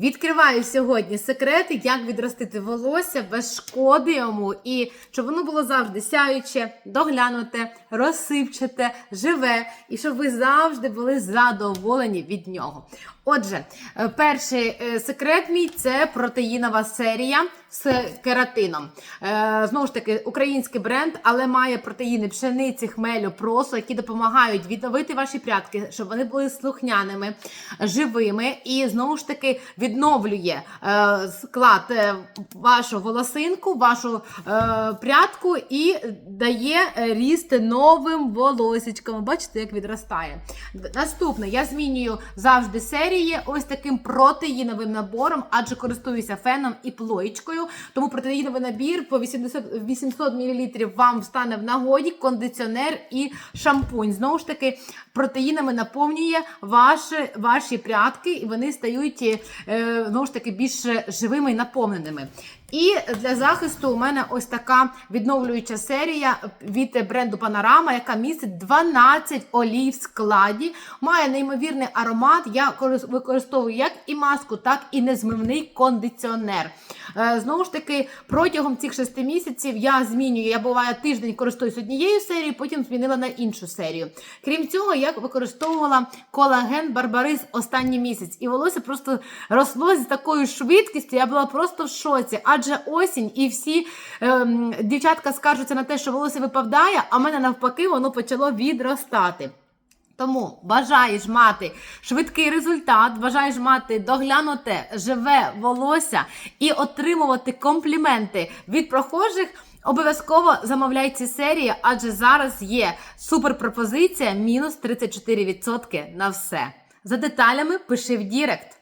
Відкриваю сьогодні секрети, як відростити волосся без шкоди йому, і щоб воно було завжди сяюче, доглянуте, розсипчате, живе, і щоб ви завжди були задоволені від нього. Отже, е, перший е, секрет мій це протеїнова серія з кератином. Е, Знову ж таки, український бренд, але має протеїни пшениці, хмелю, просу, які допомагають відновити ваші прядки, щоб вони були слухняними, живими, і знову ж таки відновлює е, склад е, вашу волосинку, вашу е, прядку і дає ріст новим волосічкам. Бачите, як відростає. Наступне, я змінюю завжди серії ось таким протеїновим набором, адже користуюся феном і плоєчкою. Тому протеїновий набір по 80, 800 мл вам стане в нагоді, кондиціонер і шампунь. Знову ж таки, протеїнами наповнює ваші, ваші прядки, і вони стають е, знову ж таки більш живими і наповненими. І для захисту у мене ось така відновлююча серія від бренду Panorama, яка містить 12 олій в складі. Має неймовірний аромат. Я використовую як і маску, так і незмивний кондиціонер. Е, Знову ж таки, протягом цих шести місяців я змінюю. Я буває тиждень користуюсь однією серією, потім змінила на іншу серію. Крім цього, я використовувала колаген Барбарис останній місяць, і волосся просто росло з такою швидкістю. Я була просто в шоці. Адже осінь і всі ем, дівчатка скаржуться на те, що волосся випадає, а в мене навпаки воно почало відростати. Тому бажаєш мати швидкий результат, бажаєш мати доглянуте живе волосся і отримувати компліменти від прохожих. Обов'язково замовляй ці серії, адже зараз є суперпропозиція мінус 34% на все. За деталями пиши в Дірект.